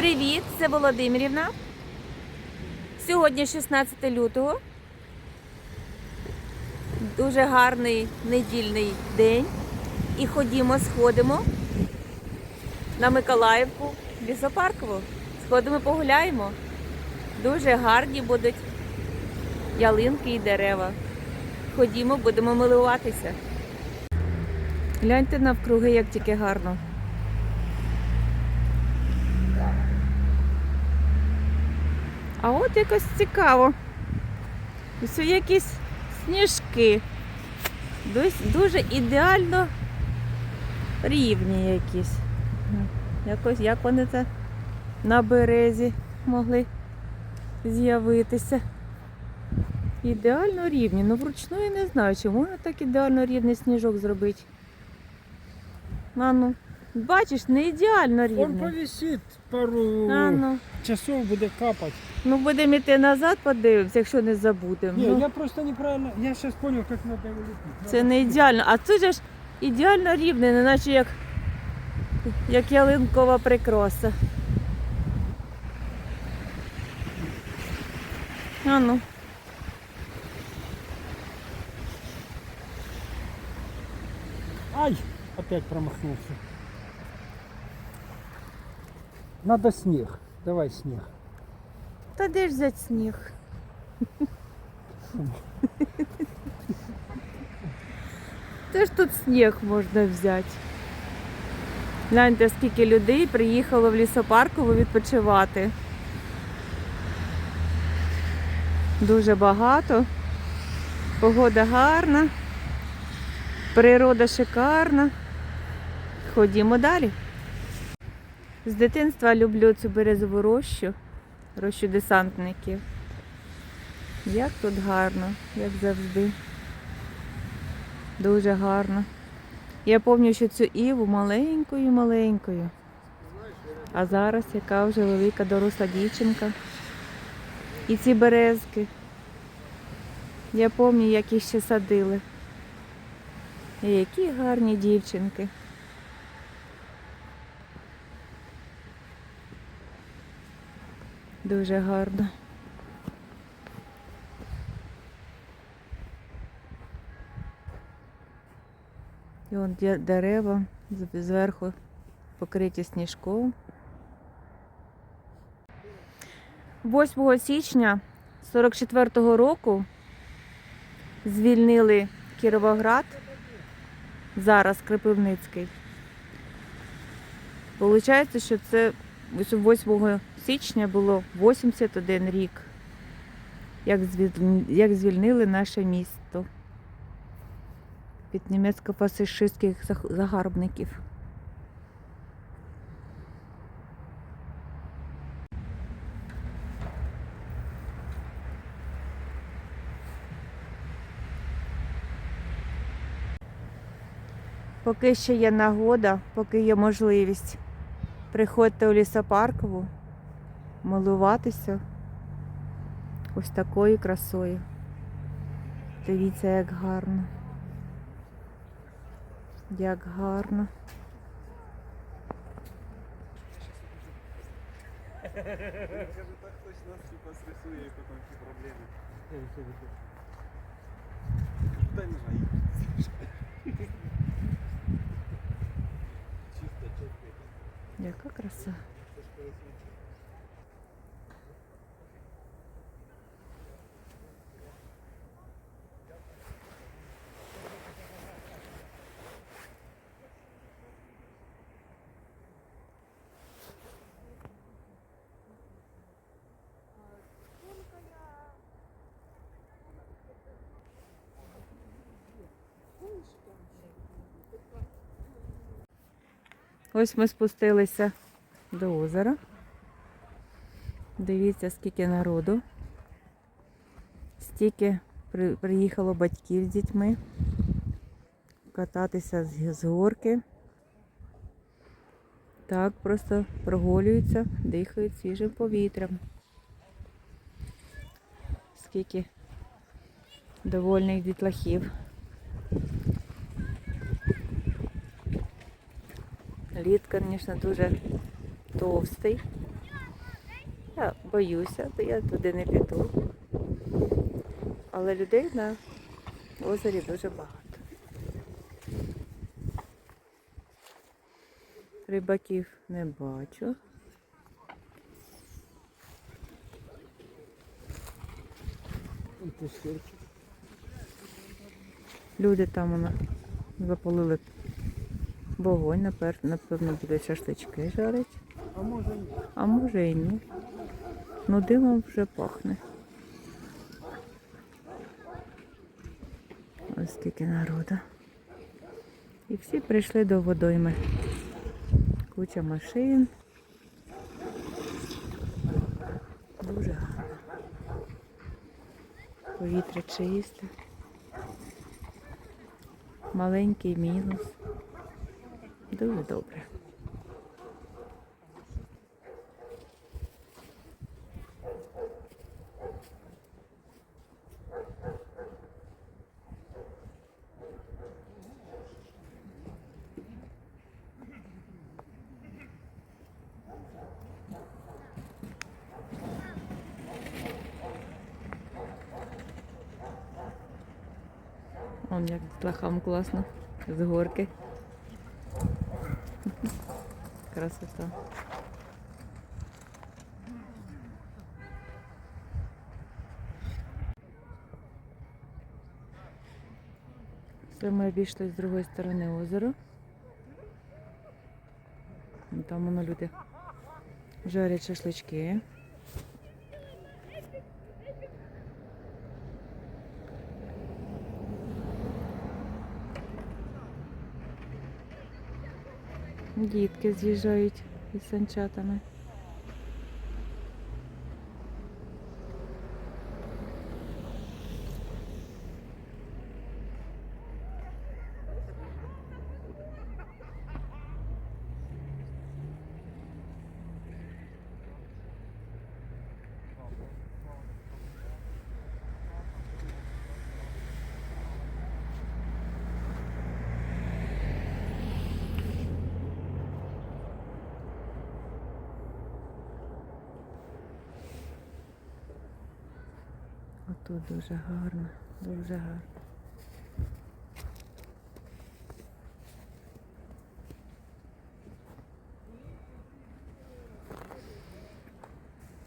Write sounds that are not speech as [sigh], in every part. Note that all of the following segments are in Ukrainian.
Привіт, це Володимирівна. Сьогодні 16 лютого. Дуже гарний недільний день. І ходімо, сходимо на Миколаївку лісопаркову. Сходимо, погуляємо. Дуже гарні будуть ялинки і дерева. Ходімо, будемо милуватися. Гляньте навкруги, як тільки гарно. А от якось цікаво. Ось якісь сніжки. Дуже ідеально рівні якісь. Якось як вони це на березі могли з'явитися. Ідеально рівні. Ну вручну я не знаю, чи можна так ідеально рівний сніжок зробити. А бачиш, не ідеально Он рівний. повисит пару А ну. часов, буде капать. Ну будемо йти назад, подивимося, якщо не забудемо. Не, Ну, я просто неправильно, я сейчас понял, как надо его лепить. Це не ідеально. А це же ж ідеально рівне, не наче як, як ялинкова прикраса. А ну. Ай, опять промахнулся. Надо снег. Давай снег. Та де ж взяти сніг? Де ж тут сніг можна взяти? Гляньте, скільки людей приїхало в лісопаркову відпочивати. Дуже багато. Погода гарна, природа шикарна. Ходімо далі. З дитинства люблю цю березову рощу рощу десантників. Як тут гарно, як завжди. Дуже гарно. Я пам'ятаю, що цю іву маленькою, маленькою. А зараз яка вже велика доросла дівчинка. І ці березки. Я пам'ятаю, як їх ще садили. І які гарні дівчинки. Дуже гарно. І де- дерева зверху покриті сніжком. 8 січня 44-го року звільнили Кіровоград, зараз Кропивницький. Получається, що це 8 січня було 81 рік, як звільнили наше місто від німецько-фашистських загарбників. Поки ще є нагода, поки є можливість, приходьте у лісопаркову, милуватися ось такою красою. Дивіться, як гарно. Як гарно. Скажу так точно, типа срисує і потім всі проблеми. Та не знаю. Яка краса. Ось ми спустилися до озера. Дивіться, скільки народу. Стільки приїхало батьків з дітьми кататися з, горки. Так, просто прогулюються, дихають свіжим повітрям. Скільки довольних дітлахів. Лід, звісно, дуже товстий. Я боюся, то я туди не піду. Але людей на озері дуже багато. Рибаків не бачу. Люди там вона запалили вогонь, напевно, будуть шашлички жарить. А може і А може і ні. Ну димом вже пахне. Ось скільки народу. І всі прийшли до водойми. Куча машин. Дуже гарно. Повітря чисте. Маленький мінус. Дуже добре. Он як з класно. З горки. Красота. Це ми обійшли з другої сторони озера. Там воно люди жарять шашлички. Дітки з'їжджають із санчатами. Отут дуже гарно, дуже гарно.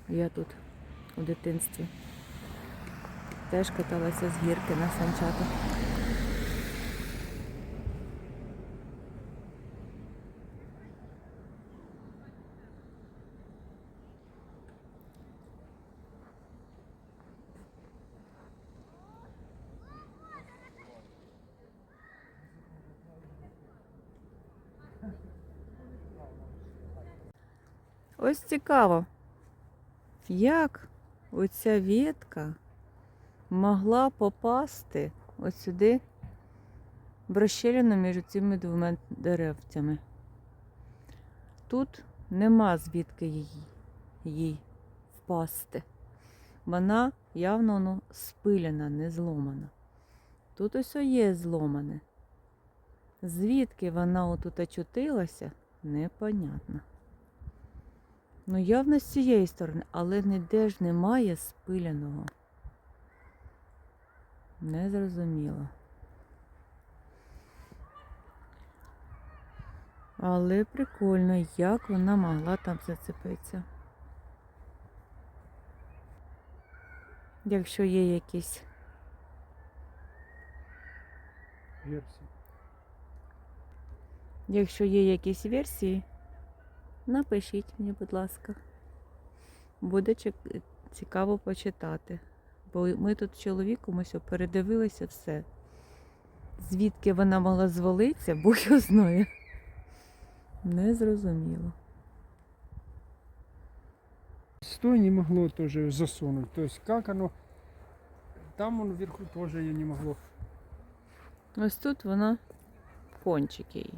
Я тут у дитинстві теж каталася з гірки на санчатах. Ось цікаво, як оця ветка могла попасти ось сюди в розщелину між цими двома деревцями. Тут нема звідки її, їй впасти. Вона явно ну, спилена, не зломана. Тут ось є зломане. Звідки вона отут очутилася, непонятно. Ну, явно з цієї сторони, але ніде ж немає спиленого. Не зрозуміло. Але прикольно, як вона могла там зацепитися. Якщо є якісь версія. Якщо є якісь версії, напишіть мені, будь ласка. Буде цікаво почитати. Бо ми тут з чоловіком ось передивилися все. Звідки вона могла звалитися, [laughs] Бог його знає. Не зрозуміло. Стой не могло тоже засунуть. То есть как оно... Там он вверху тоже ее не могло. Ось тут вона кончик її.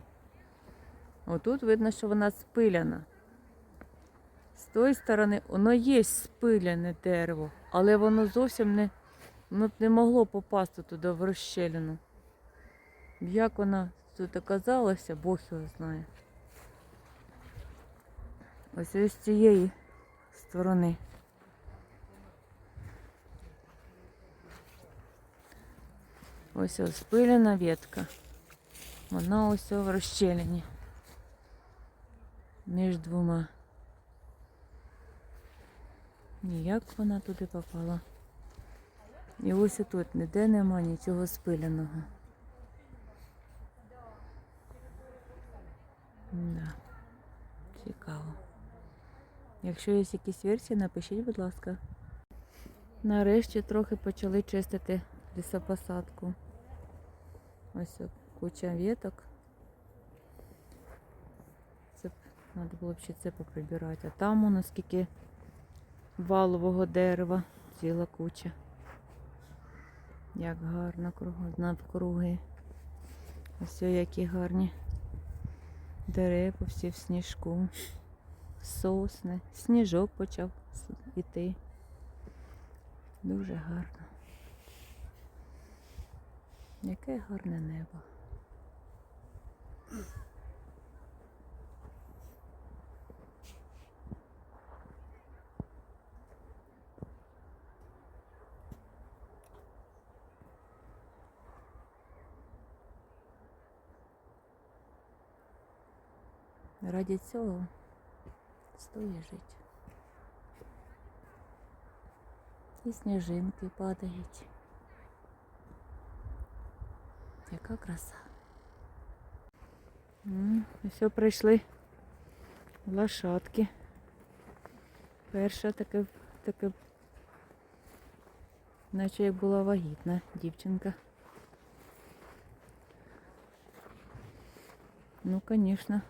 Отут видно, що вона спиляна. З тої сторони воно є спиляне дерево, але воно зовсім не, воно б не могло попасти туди в розщелину. Як вона тут оказалася, Бог його знає. Ось ось з цієї сторони. Ось ось спилена ветка. Вона ось в розщелені. Між двома. Ніяк вона туди попала. І ось і тут ніде нема нічого спиленого. Да. Цікаво. Якщо є якісь версії, напишіть, будь ласка. Нарешті трохи почали чистити лісопосадку. Ось куча веток. Це б- треба було б ще це поприбирати. А там у нас скільки валового дерева, ціла куча. Як гарно навкруги. Ось які гарні дерева всі в сніжку. Сосни. Сніжок почав іти. Дуже гарно. Яке гарне небо. Раді цього стоїть жити. І сніжинки падають. Яка краса. М, І все прийшли лошадки. Перша таке, таке, наче як була вагітна дівчинка. Ну, звісно.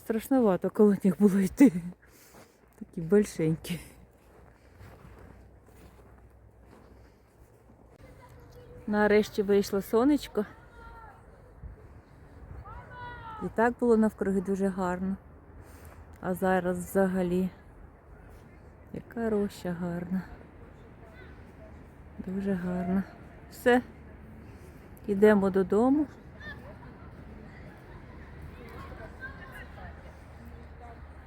Страшновато коло них було йти. Такі большенькі. Нарешті вийшло сонечко. І так було навкруги дуже гарно. А зараз взагалі. Яка роща гарна. Дуже гарна. Все. Йдемо додому.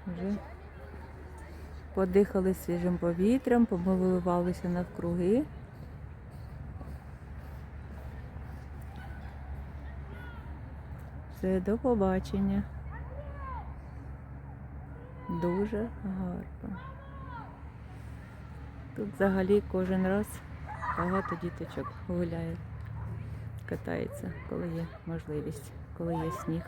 Вже подихали свіжим повітрям, помиливалися навкруги. Все, до побачення. Дуже гарно. Тут взагалі кожен раз багато діточок гуляє, катається, коли є можливість, коли є сніг.